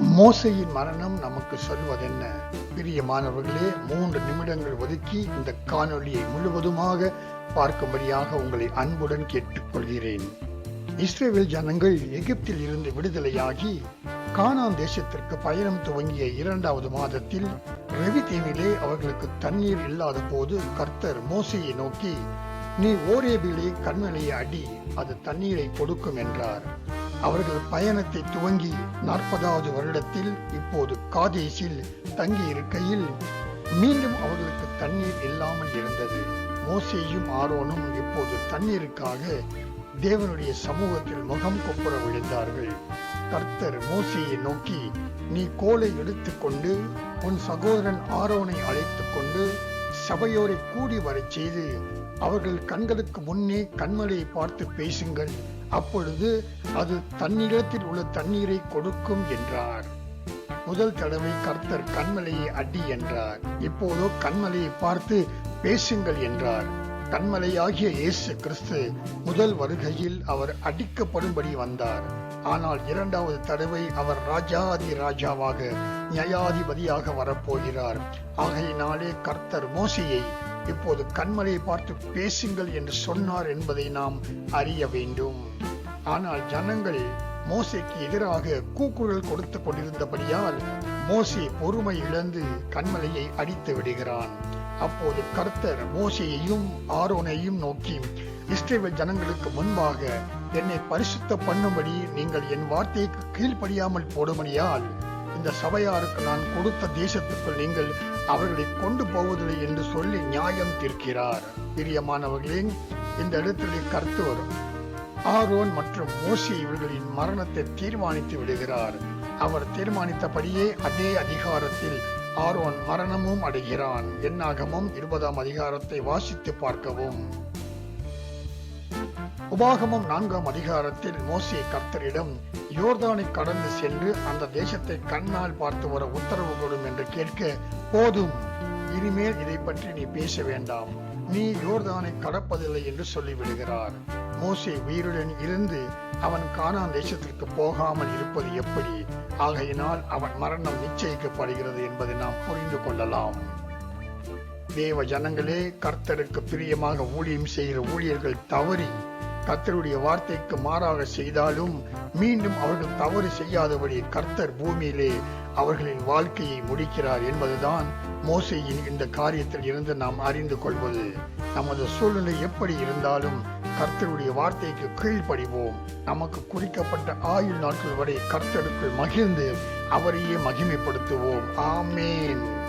மோசையின் மரணம் நமக்கு சொல்வதென்ன? பிரியமானவர்களே மூன்று நிமிடங்கள் ஒதுக்கி இந்த காணொளியை முழுவதுமாக பார்க்கும்படியாக உங்களை அன்புடன் கேட்டுக்கொள்கிறேன். இஸ்ரேல் ஜனங்கள் எகிப்தில் இருந்து விடுதலையாகி கானான் தேசத்திற்கு பயணம் துவங்கிய இரண்டாவது மாதத்தில் ரவி தீவிலே அவர்களுக்கு தண்ணீர் இல்லாத போது கர்த்தர் மோசையை நோக்கி நீ ஓரேபிலே கண்மலையை அடி அது தண்ணீரை கொடுக்கும் என்றார். அவர்கள் பயணத்தை துவங்கி நாற்பதாவது வருடத்தில் இப்போது காதேசில் தங்கி இருக்கையில் மீண்டும் அவர்களுக்கு தண்ணீர் இல்லாமல் இருந்தது. மோசேயும் ஆரோனும் இப்போது தண்ணீருக்காக தேவனுடைய சமூகத்தில் முகம் கொப்புற விழுந்தார்கள். கர்த்தர் மோசையை நோக்கி நீ கோலை எடுத்துக்கொண்டு உன் சகோதரன் ஆரோனை அழைத்துக் கொண்டு சபையோரை கூடி வரச் செய்து அவர்கள் கண்களுக்கு முன்னே கண்மலையை பார்த்து பேசுங்கள். அப்பொழுது அது தன்னிடத்தில் உள்ள தண்ணீரை கொடுக்கும் என்றார். முதல் தடவை கர்த்தர் கண்மலையை அடி என்றார். இப்போதோ கண்மலையை பார்த்து பேசுங்கள் என்றார். கண்மலையாகிய இயேசு கிறிஸ்து முதல் வருகையில் அவர் அடிக்கப்படும்படி வந்தார். ஆனால் இரண்டாவது தடவை அவர் ராஜாதி ராஜாவாக நியாயாதிபதியாக வரப்போகிறார். ஆகையினாலே கர்த்தர் மோசையை இப்போது கண்மலையை பார்த்து பேசுங்கள் என்று சொன்னார் என்பதை நாம் அறிய வேண்டும். ஆனால் ஜனங்கள் மோசைக்கு எதிராக கூக்குரல் கொடுத்து கொண்டிருந்தபடியால் மோசே பொறுமை இழந்து கண்மலையை அடித்து விடுகிறான். அப்போது கர்த்தர் மோசையையும் ஆரோனையும் நோக்கி இஸ்ரேல் ஜனங்களுக்கு முன்பாக என்னை பரிசுத்த பண்ணும்படி நீங்கள் என் வார்த்தைக்கு கீழ்ப்படியாமல் போடும்படியால் இந்த சபையாருக்கு நான் கொடுத்த தேசத்துக்குள் நீங்கள் அவர்களை கொண்டு போவதில்லை என்று சொல்லி நியாயம் தீர்க்கிறார். பிரியமானவர்களே இந்த இடத்திலே கர்த்தர் ஆரோன் மற்றும் மோசி இவர்களின் மரணத்தை தீர்மானித்து விடுகிறார். அவர் தீர்மானித்தபடியே அதே அதிகாரத்தில் ஆரோன் மரணமும் அடைகிறான். என்னாகமும் இருபதாம் அதிகாரத்தை வாசித்து பார்க்கவும். உபாகமம் நான்காம் அதிகாரத்தில் மோசே கர்த்தரிடம் யோர்தானை கடந்து சென்று அந்த தேசத்தை கண்ணால் பார்த்து வர உத்தரவு கொடும் என்று கேட்க போதும். இனிமேல் இதை பற்றி நீ பேச வேண்டாம். நீ யோர்தானை கடப்பதில்லை என்று சொல்லிவிடுகிறார். மோசே உயிருடன் இருந்து அவன் கானான் தேசத்திற்கு போகாமல் இருப்பது எப்படி? ஆகையினால் அவன் மரணம் நிச்சயிக்கப்படுகிறது என்பதை நாம் புரிந்து கொள்ளலாம். தேவ ஜனங்களே கர்த்தருக்கு பிரியமாக ஊழியம் செய்கிற ஊழியர்கள் தவறி கர்த்தருடைய வார்த்தைக்கு மாறாக செய்தாலும் மீண்டும் அவர்கள் தவறு செய்யாதபடி கர்த்தர் பூமியிலே அவர்களின் வாழ்க்கையை முடிக்கிறார் என்பதுதான் மோசையின் இந்த காரியத்தில் இருந்து நாம் அறிந்து கொள்வது. நமது சூழ்நிலை எப்படி இருந்தாலும் கர்த்தருடைய வார்த்தைக்கு கீழ்ப்படிவோம். நமக்கு குறிக்கப்பட்ட ஆயுள் நாட்கள் வரை கர்த்தருக்குள் மகிழ்ந்து அவரையே மகிமைப்படுத்துவோம். ஆமேன்.